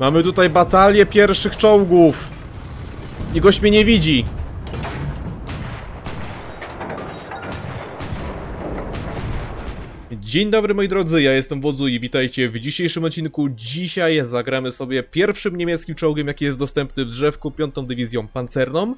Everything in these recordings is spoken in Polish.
Mamy tutaj batalię pierwszych czołgów. I gość mnie nie widzi. Dzień dobry moi drodzy, ja jestem Wodzu i witajcie w dzisiejszym odcinku. Dzisiaj zagramy sobie pierwszym niemieckim czołgiem, jaki jest dostępny w drzewku, piątą dywizją pancerną.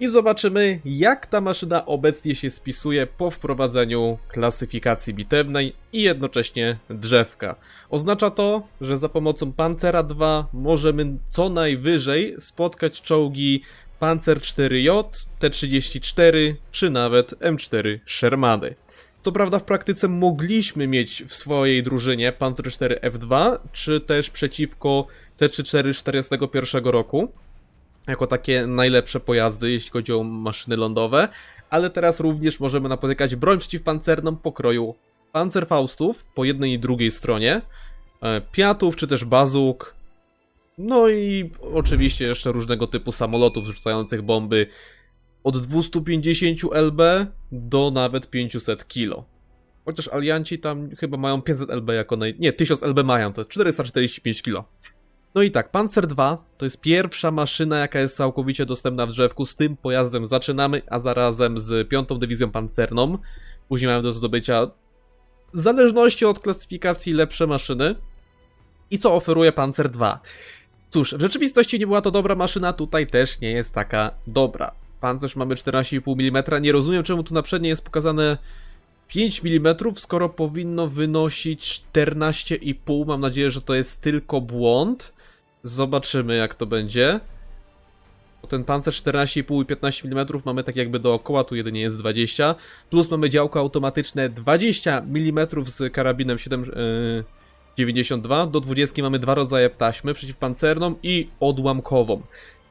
I zobaczymy, jak ta maszyna obecnie się spisuje po wprowadzeniu klasyfikacji bitewnej i jednocześnie drzewka. Oznacza to, że za pomocą Pancera 2 możemy co najwyżej spotkać czołgi Panzer 4J, T-34 czy nawet M4 Shermany. Co prawda w praktyce mogliśmy mieć w swojej drużynie Panzer 4 F2, czy też przeciwko T-34 z 41 roku, jako takie najlepsze pojazdy, jeśli chodzi o maszyny lądowe, ale teraz również możemy napotykać broń przeciwpancerną pokroju Panzerfaustów po jednej i drugiej stronie, e, Piatów czy też bazuk, no i oczywiście jeszcze różnego typu samolotów zrzucających bomby od 250 lb do nawet 500 kg. Chociaż alianci tam chyba mają 500 lb jako naj... Nie, 1000 lb mają, to 445 kg. No i tak, Panzer II to jest pierwsza maszyna, jaka jest całkowicie dostępna w drzewku. Z tym pojazdem zaczynamy, a zarazem z piątą dywizją pancerną. Później mamy do zdobycia, w zależności od klasyfikacji, lepsze maszyny. I co oferuje Panzer II? Cóż, w rzeczywistości nie była to dobra maszyna, tutaj też nie jest taka dobra. Pancerz mamy 14,5 mm, nie rozumiem czemu tu na przedniej jest pokazane 5 mm, skoro powinno wynosić 14,5. Mam nadzieję, że to jest tylko błąd. Zobaczymy jak to będzie. Ten pancerz 14,5 i 15 mm mamy tak jakby dookoła, tu jedynie jest 20. Plus mamy działko automatyczne 20 mm z karabinem 7,92. Do 20 mamy dwa rodzaje taśmy, przeciwpancerną i odłamkową.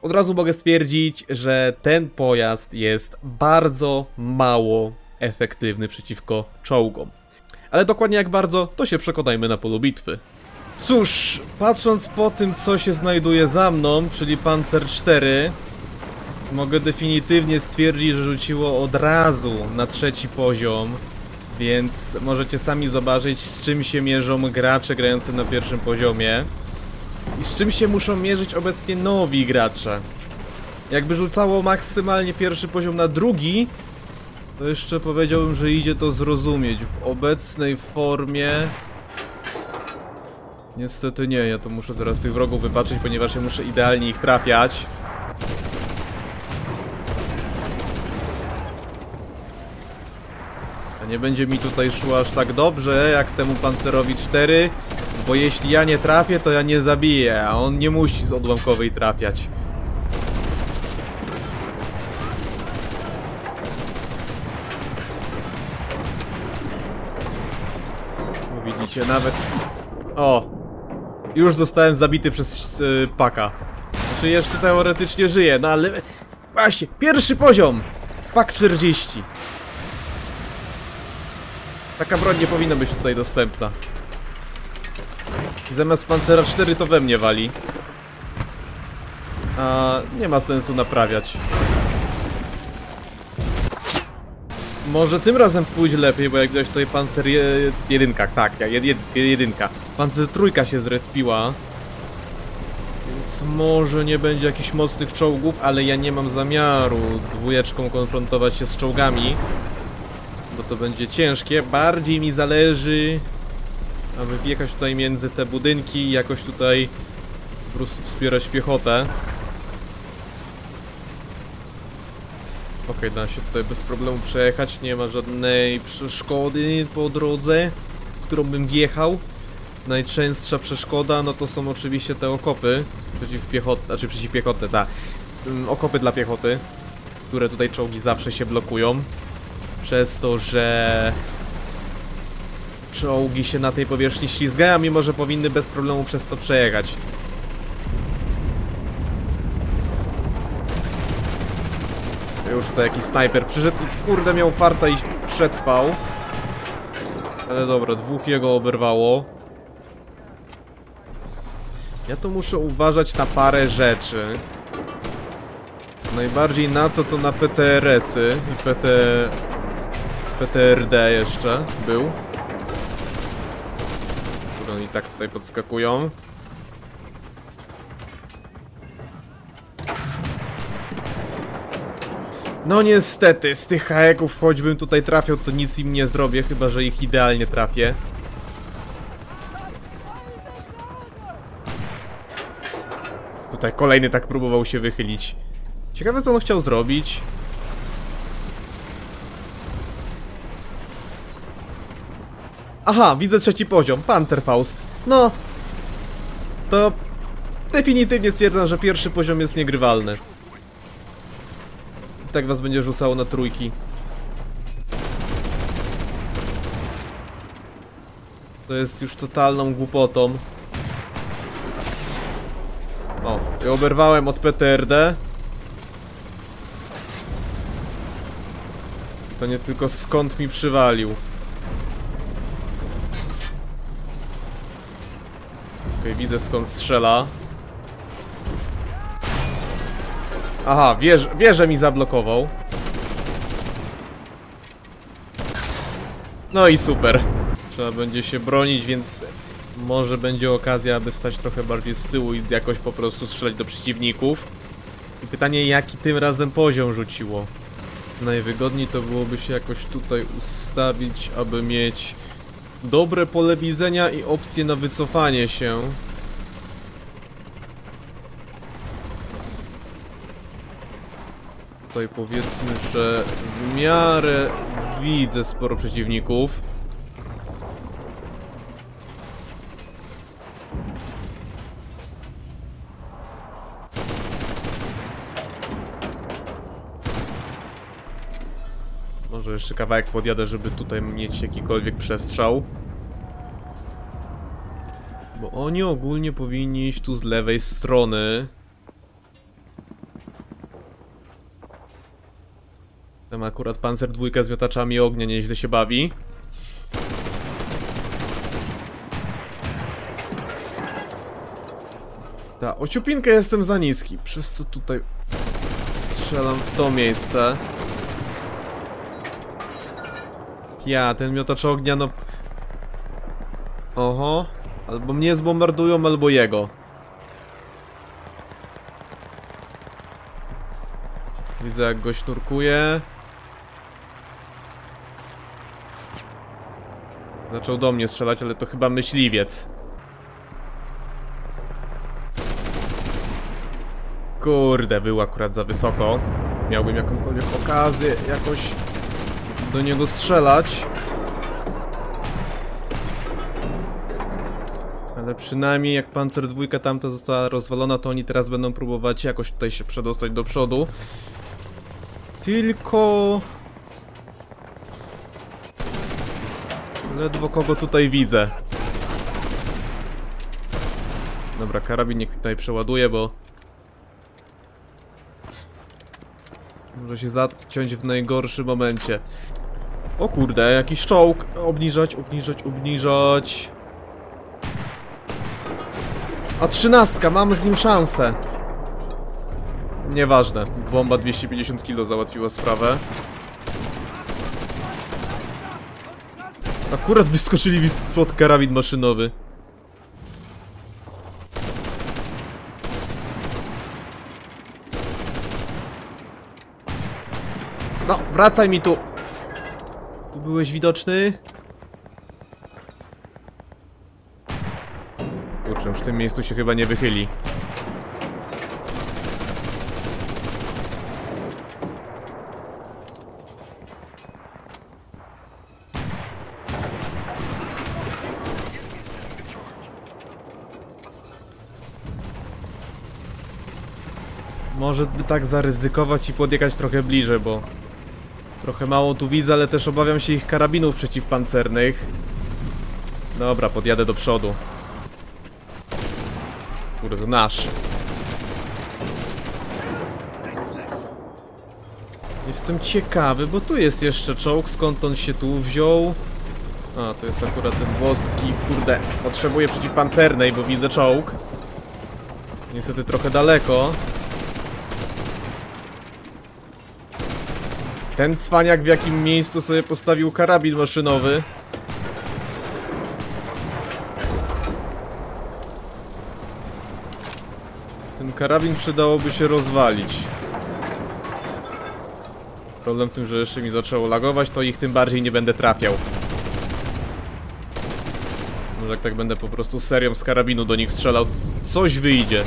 Od razu mogę stwierdzić, że ten pojazd jest bardzo mało efektywny przeciwko czołgom. Ale dokładnie jak bardzo, to się przekonajmy na polu bitwy. Cóż, patrząc po tym, co się znajduje za mną, czyli Panzer 4, mogę definitywnie stwierdzić, że rzuciło od razu na trzeci poziom, więc możecie sami zobaczyć, z czym się mierzą gracze grający na pierwszym poziomie i z czym się muszą mierzyć obecnie nowi gracze. Jakby rzucało maksymalnie pierwszy poziom na drugi, to jeszcze powiedziałbym, że idzie to zrozumieć. W obecnej formie Niestety nie, ja to muszę teraz tych wrogów wybaczyć, ponieważ ja muszę idealnie ich trafiać. A nie będzie mi tutaj szło aż tak dobrze, jak temu pancerowi 4, bo jeśli ja nie trafię, to ja nie zabiję, a on nie musi z odłamkowej trafiać. Widzicie, nawet... O! Już zostałem zabity przez y, paka. Znaczy jeszcze teoretycznie żyję, no ale... Właśnie, pierwszy poziom! Pak 40. Taka broń nie powinna być tutaj dostępna. Zamiast Pancera 4 to we mnie wali. A nie ma sensu naprawiać. Może tym razem pójdzie lepiej, bo jak widać tutaj Panzer je, jedynka, tak, jed, jed, jedynka. Panzer trójka się zrespiła. Więc może nie będzie jakichś mocnych czołgów, ale ja nie mam zamiaru dwójeczką konfrontować się z czołgami. Bo to będzie ciężkie. Bardziej mi zależy, aby wjechać tutaj między te budynki i jakoś tutaj po prostu wspierać piechotę. Okej, da się tutaj bez problemu przejechać, nie ma żadnej przeszkody po drodze, którą bym wjechał. Najczęstsza przeszkoda, no to są oczywiście te okopy przeciwpiechotne, znaczy przeciwpiechotne, ta, ym, okopy dla piechoty, które tutaj czołgi zawsze się blokują. Przez to, że czołgi się na tej powierzchni ślizgają, mimo że powinny bez problemu przez to przejechać. Już to jakiś snajper przyszedł i kurde miał farta i przetrwał. Ale dobra, dwóch jego oberwało. Ja tu muszę uważać na parę rzeczy. Najbardziej na co to na PTRS-y i PT... PTRD jeszcze był. Które oni tak tutaj podskakują. No niestety, z tych haeków choćbym tutaj trafiał, to nic im nie zrobię, chyba że ich idealnie trafię. Tutaj kolejny tak próbował się wychylić. Ciekawe co on chciał zrobić. Aha, widzę trzeci poziom, Panterfaust. No. To definitywnie stwierdzam, że pierwszy poziom jest niegrywalny. Tak was będzie rzucało na trójki. To jest już totalną głupotą. O, i oberwałem od PTRD. To nie tylko skąd mi przywalił. Okej, widzę skąd strzela. Aha, wież, wieżę mi zablokował. No i super. Trzeba będzie się bronić, więc może będzie okazja, aby stać trochę bardziej z tyłu i jakoś po prostu strzelać do przeciwników. I pytanie, jaki tym razem poziom rzuciło? Najwygodniej to byłoby się jakoś tutaj ustawić, aby mieć dobre pole widzenia i opcję na wycofanie się. Tutaj powiedzmy, że w miarę widzę sporo przeciwników. Może jeszcze kawałek podjadę, żeby tutaj mieć jakikolwiek przestrzał. Bo oni ogólnie powinni iść tu z lewej strony. Akurat Panzer dwójka z miotaczami ognia nieźle się bawi. Ta, ociupinkę jestem za niski, przez co tutaj strzelam w to miejsce. Ja, ten miotacz ognia, no... Oho. Albo mnie zbombardują, albo jego. Widzę jak go sznurkuje. Zaczął do mnie strzelać, ale to chyba myśliwiec. Kurde, był akurat za wysoko. Miałbym jakąkolwiek okazję jakoś do niego strzelać. Ale przynajmniej jak Panzer dwójka tamta została rozwalona, to oni teraz będą próbować jakoś tutaj się przedostać do przodu. Tylko... Ledwo kogo tutaj widzę. Dobra, karabin niech tutaj przeładuje, bo... Może się zaciąć w najgorszym momencie. O kurde, jakiś czołg. Obniżać, obniżać, obniżać. A trzynastka, mamy z nim szansę. Nieważne, bomba 250 kg załatwiła sprawę. Akurat wyskoczyli mi spod karabin maszynowy. No, wracaj mi tu. Tu byłeś widoczny. Kurczę, już w tym miejscu się chyba nie wychyli. Może tak zaryzykować i podjechać trochę bliżej, bo trochę mało tu widzę, ale też obawiam się ich karabinów przeciwpancernych. Dobra, podjadę do przodu. Kurde, to nasz. Jestem ciekawy, bo tu jest jeszcze czołg, skąd on się tu wziął? A, to jest akurat ten włoski, kurde, potrzebuję przeciwpancernej, bo widzę czołg. Niestety trochę daleko. Ten cwaniak w jakim miejscu sobie postawił karabin maszynowy. Ten karabin przydałoby się rozwalić. Problem w tym, że jeszcze mi zaczęło lagować, to ich tym bardziej nie będę trafiał. Może jak tak będę po prostu serią z karabinu do nich strzelał, coś wyjdzie.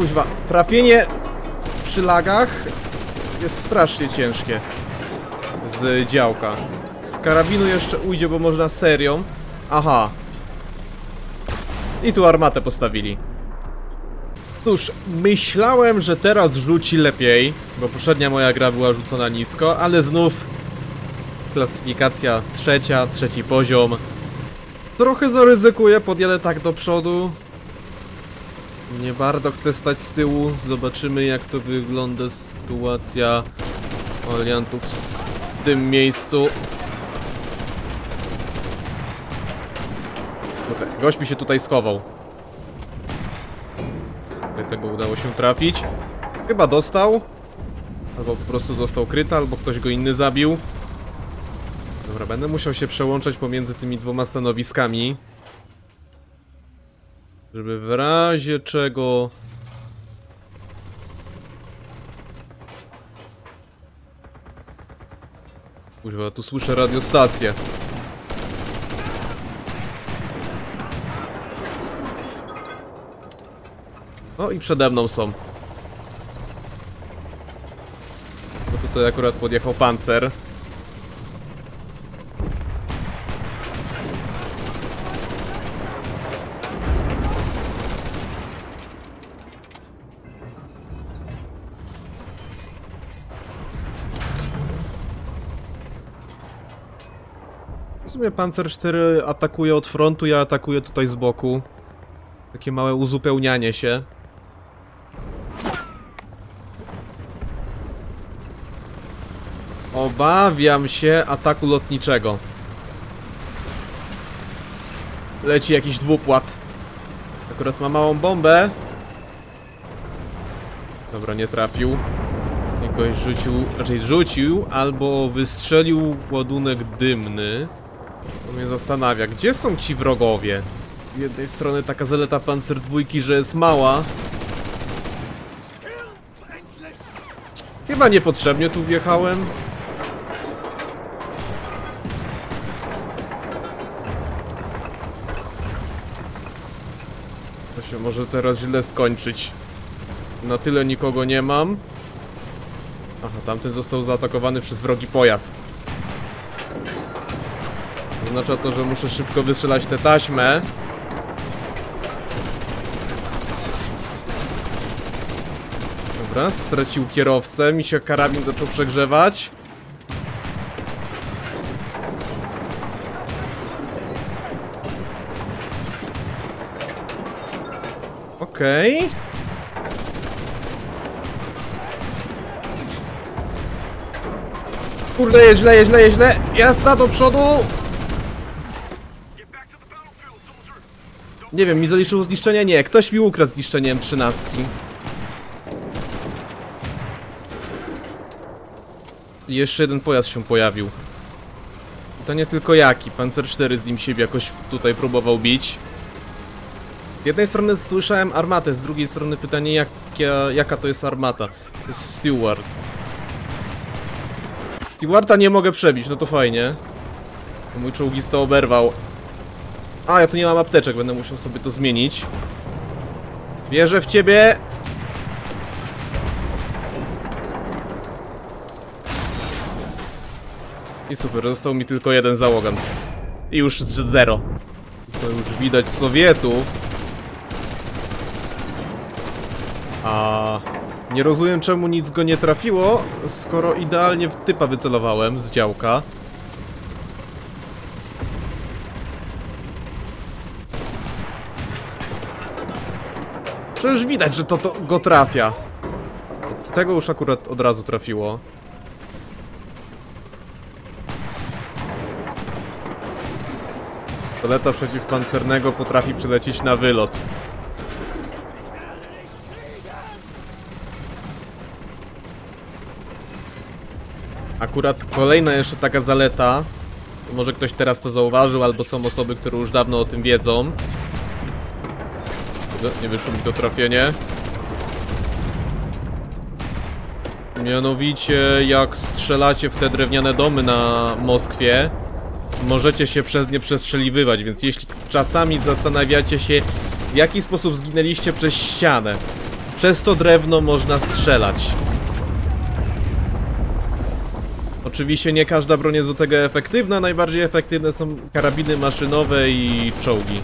Kuźwa, przy lagach jest strasznie ciężkie z działka. Z karabinu jeszcze ujdzie, bo można serią. Aha. I tu armatę postawili. Cóż, myślałem, że teraz rzuci lepiej, bo poprzednia moja gra była rzucona nisko, ale znów klasyfikacja trzecia, trzeci poziom. Trochę zaryzykuję, podjadę tak do przodu. Nie bardzo chcę stać z tyłu. Zobaczymy jak to wygląda sytuacja aliantów w tym miejscu. Kurde, gość mi się tutaj schował. Tego udało się trafić. Chyba dostał. Albo po prostu został kryta, albo ktoś go inny zabił. Dobra, będę musiał się przełączać pomiędzy tymi dwoma stanowiskami. Żeby w razie czego... Kurwa, tu słyszę radiostację. O i przede mną są. Bo tutaj akurat podjechał pancer. Sumie Panzer 4 atakuje od frontu, ja atakuję tutaj z boku. Takie małe uzupełnianie się. Obawiam się ataku lotniczego. Leci jakiś dwupłat. Akurat ma małą bombę. Dobra, nie trafił. Jakoś rzucił, raczej rzucił, albo wystrzelił ładunek dymny. To mnie zastanawia, gdzie są ci wrogowie? Z jednej strony taka zaleta Panzer dwójki, że jest mała. Chyba niepotrzebnie tu wjechałem. To się może teraz źle skończyć. Na tyle nikogo nie mam. Aha, tamten został zaatakowany przez wrogi pojazd. Oznacza to, że muszę szybko wystrzelać tę taśmę. Dobra, stracił kierowcę, mi się karabin zaczął przegrzewać. Okej. Kurde, jest źle, jest źle, jest źle. Jazda do przodu! Nie wiem, mi zaliczyło zniszczenie? Nie, ktoś mi ukradł zniszczenie M13. I jeszcze jeden pojazd się pojawił. To nie tylko jaki, Panzer 4 z nim siebie jakoś tutaj próbował bić. Z jednej strony słyszałem armatę, z drugiej strony pytanie jaka, jaka to jest armata. To jest Steward. Stewarta nie mogę przebić, no to fajnie. Mój czołgista oberwał. A, ja tu nie mam apteczek, będę musiał sobie to zmienić. Wierzę w ciebie! I super, został mi tylko jeden załogan. I już zero. To już widać Sowietów. A nie rozumiem czemu nic go nie trafiło, skoro idealnie w typa wycelowałem z działka. Przecież widać, że to, to go trafia. Z tego już akurat od razu trafiło. Paleta przeciwpancernego potrafi przylecieć na wylot. Akurat kolejna jeszcze taka zaleta, może ktoś teraz to zauważył, albo są osoby, które już dawno o tym wiedzą, nie wyszło mi to trafienie. Mianowicie, jak strzelacie w te drewniane domy na Moskwie, możecie się przez nie przestrzeliwywać, więc jeśli czasami zastanawiacie się, w jaki sposób zginęliście przez ścianę, przez to drewno można strzelać. Oczywiście nie każda broń jest do tego efektywna, najbardziej efektywne są karabiny maszynowe i czołgi.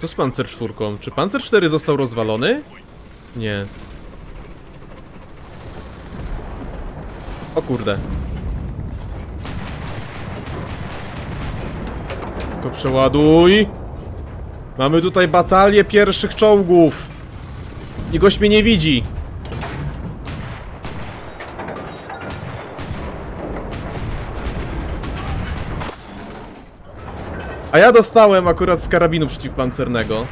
Co z Panzer 4? Czy Panzer 4 został rozwalony? Nie. O kurde. Tylko przeładuj. Mamy tutaj batalię pierwszych czołgów. I gość mnie nie widzi. A ja dostałem akurat z karabinu przeciwpancernego.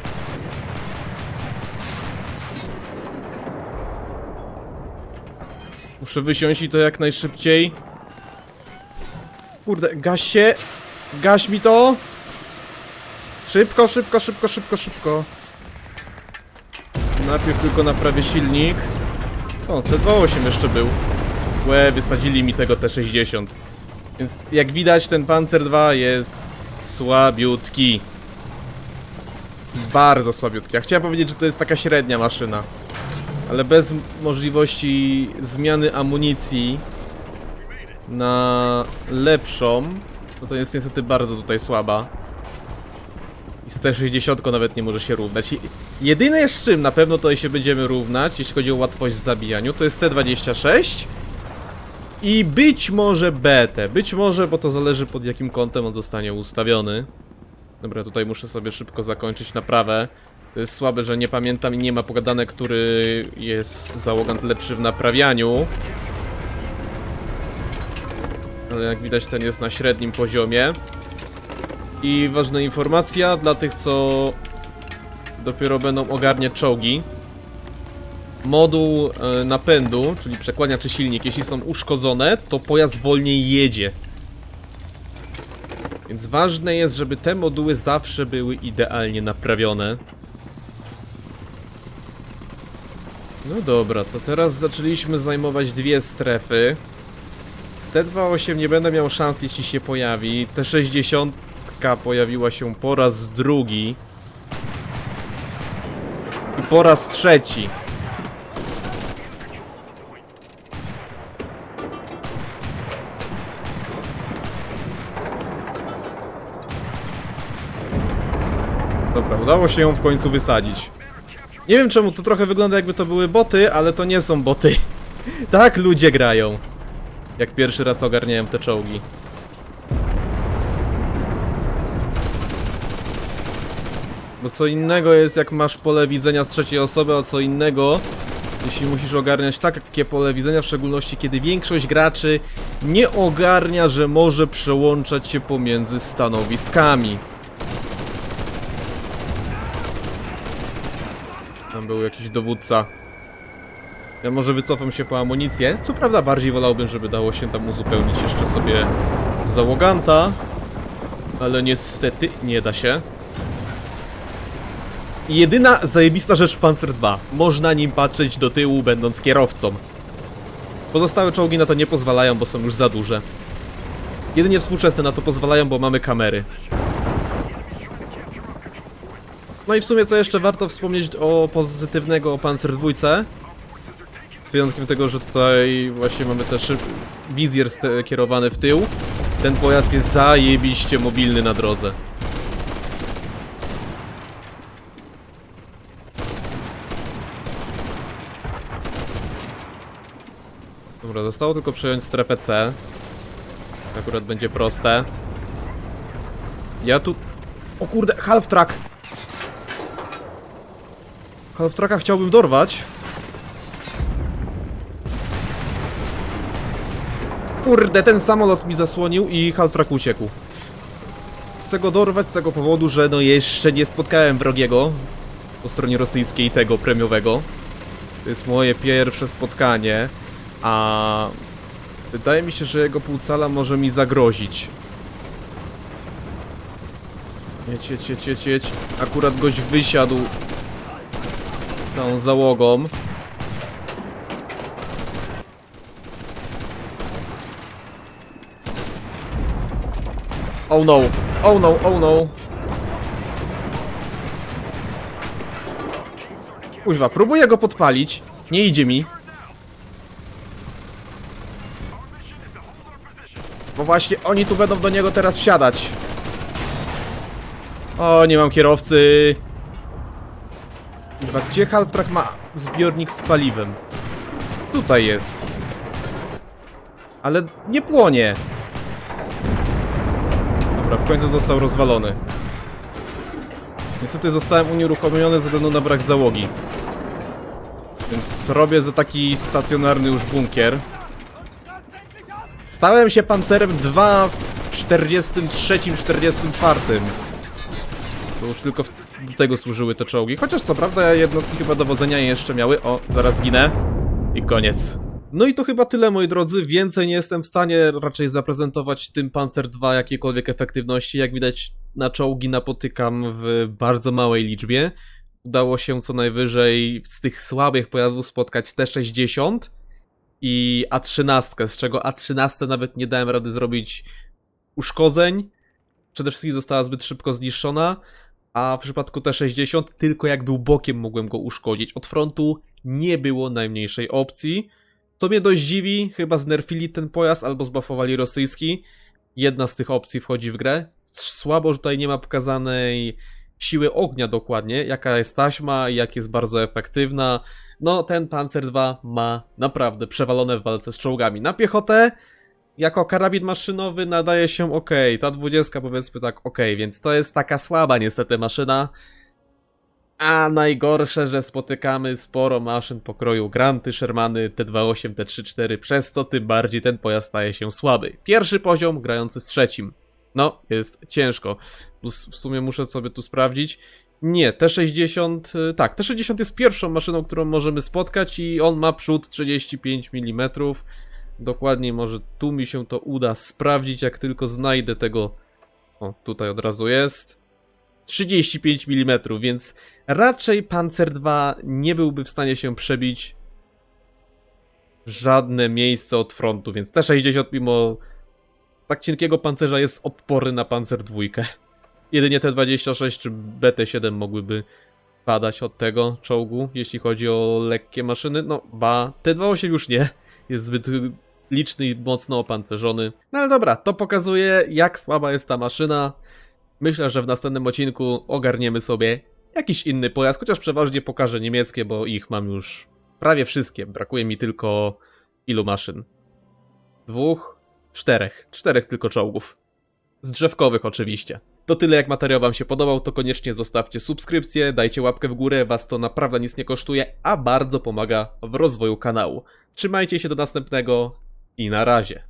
Muszę wysiąść i to jak najszybciej. Kurde, gaś się. Gaś mi to. Szybko, szybko, szybko, szybko, szybko. Najpierw tylko naprawię silnik. O, T28 jeszcze był. Łe, wysadzili mi tego T60. Więc jak widać ten Panzer 2 jest słabiutki. Bardzo słabiutki. Ja chciałem powiedzieć, że to jest taka średnia maszyna. Ale bez możliwości zmiany amunicji na lepszą, no to jest niestety bardzo tutaj słaba. I z T60 nawet nie może się równać. I- Jedyne z czym na pewno tutaj się będziemy równać, jeśli chodzi o łatwość w zabijaniu, to jest T26 i być może BT. Być może, bo to zależy pod jakim kątem on zostanie ustawiony. Dobra, tutaj muszę sobie szybko zakończyć naprawę. To jest słabe, że nie pamiętam i nie ma pogadane, który jest załogant lepszy w naprawianiu. Ale jak widać ten jest na średnim poziomie. I ważna informacja dla tych, co dopiero będą ogarniać czołgi. Moduł e, napędu, czyli przekładnia czy silnik, jeśli są uszkodzone, to pojazd wolniej jedzie. Więc ważne jest, żeby te moduły zawsze były idealnie naprawione. No dobra, to teraz zaczęliśmy zajmować dwie strefy. Z T28 nie będę miał szans, jeśli się pojawi. T60 pojawiła się po raz drugi. I po raz trzeci. Udało się ją w końcu wysadzić. Nie wiem czemu to trochę wygląda jakby to były boty, ale to nie są boty. tak ludzie grają. Jak pierwszy raz ogarniałem te czołgi. Bo co innego jest jak masz pole widzenia z trzeciej osoby, a co innego jeśli musisz ogarniać takie pole widzenia, w szczególności kiedy większość graczy nie ogarnia, że może przełączać się pomiędzy stanowiskami. Był jakiś dowódca. Ja może wycofam się po amunicję. Co prawda bardziej wolałbym, żeby dało się tam uzupełnić jeszcze sobie załoganta. Ale niestety nie da się. Jedyna zajebista rzecz w Panzer 2. Można nim patrzeć do tyłu, będąc kierowcą. Pozostałe czołgi na to nie pozwalają, bo są już za duże. Jedynie współczesne na to pozwalają, bo mamy kamery. No i w sumie co jeszcze warto wspomnieć o pozytywnego Panzer 2. Z wyjątkiem tego, że tutaj właśnie mamy też ste- kierowany w tył. Ten pojazd jest zajebiście mobilny na drodze. Dobra, zostało tylko przejąć strefę C. Akurat będzie proste. Ja tu... O kurde, half track! Half tracka chciałbym dorwać. Kurde, ten samolot mi zasłonił i half track uciekł. chcę go dorwać z tego powodu, że no jeszcze nie spotkałem wrogiego po stronie rosyjskiej tego premiowego. To jest moje pierwsze spotkanie, a wydaje mi się, że jego półcala może mi zagrozić. Jedź, jedź, jedź, jedź. Akurat gość wysiadł całą załogą. Oh no, oh no, oh no. Kuźwa, próbuję go podpalić. Nie idzie mi. Bo właśnie oni tu będą do niego teraz wsiadać. O, nie mam kierowcy. Gdzie Halftrack ma zbiornik z paliwem? Tutaj jest. Ale nie płonie. Dobra, w końcu został rozwalony. Niestety zostałem unieruchomiony ze względu na brak załogi. Więc robię za taki stacjonarny już bunkier. Stałem się pancerem 2 w 43, 44. To już tylko w, do tego służyły te czołgi. Chociaż co prawda jednostki chyba dowodzenia jeszcze miały. O, zaraz zginę. I koniec. No i to chyba tyle, moi drodzy. Więcej nie jestem w stanie raczej zaprezentować tym Panzer II jakiejkolwiek efektywności. Jak widać, na czołgi napotykam w bardzo małej liczbie. Udało się co najwyżej z tych słabych pojazdów spotkać T-60 i A-13, z czego A-13 nawet nie dałem rady zrobić uszkodzeń. Przede wszystkim została zbyt szybko zniszczona, a w przypadku T-60 tylko jak był bokiem mogłem go uszkodzić. Od frontu nie było najmniejszej opcji. Co mnie dość dziwi, chyba znerfili ten pojazd albo zbafowali rosyjski. Jedna z tych opcji wchodzi w grę. Słabo, że tutaj nie ma pokazanej siły ognia dokładnie, jaka jest taśma jak jest bardzo efektywna. No, ten Panzer II ma naprawdę przewalone w walce z czołgami. Na piechotę, jako karabin maszynowy nadaje się ok, ta 20 powiedzmy tak ok, więc to jest taka słaba niestety maszyna. A najgorsze, że spotykamy sporo maszyn pokroju Granty, Shermany, T28, T34, przez co tym bardziej ten pojazd staje się słaby. Pierwszy poziom grający z trzecim. No, jest ciężko. W sumie muszę sobie tu sprawdzić. Nie, T60, y, tak, T60 jest pierwszą maszyną, którą możemy spotkać i on ma przód 35 mm. Dokładniej może tu mi się to uda sprawdzić, jak tylko znajdę tego... O, tutaj od razu jest. 35 mm, więc raczej Panzer II nie byłby w stanie się przebić w żadne miejsce od frontu, więc T60 mimo tak cienkiego pancerza jest odporny na Panzer II. Jedynie T26 czy BT7 mogłyby padać od tego czołgu, jeśli chodzi o lekkie maszyny. No, ba, T28 już nie. Jest zbyt liczny i mocno opancerzony. No ale dobra, to pokazuje jak słaba jest ta maszyna. Myślę, że w następnym odcinku ogarniemy sobie jakiś inny pojazd, chociaż przeważnie pokażę niemieckie, bo ich mam już prawie wszystkie. Brakuje mi tylko ilu maszyn? Dwóch? Czterech. Czterech tylko czołgów. Z drzewkowych oczywiście. To tyle jak materiał wam się podobał, to koniecznie zostawcie subskrypcję, dajcie łapkę w górę, was to naprawdę nic nie kosztuje, a bardzo pomaga w rozwoju kanału. Trzymajcie się do następnego i na razie.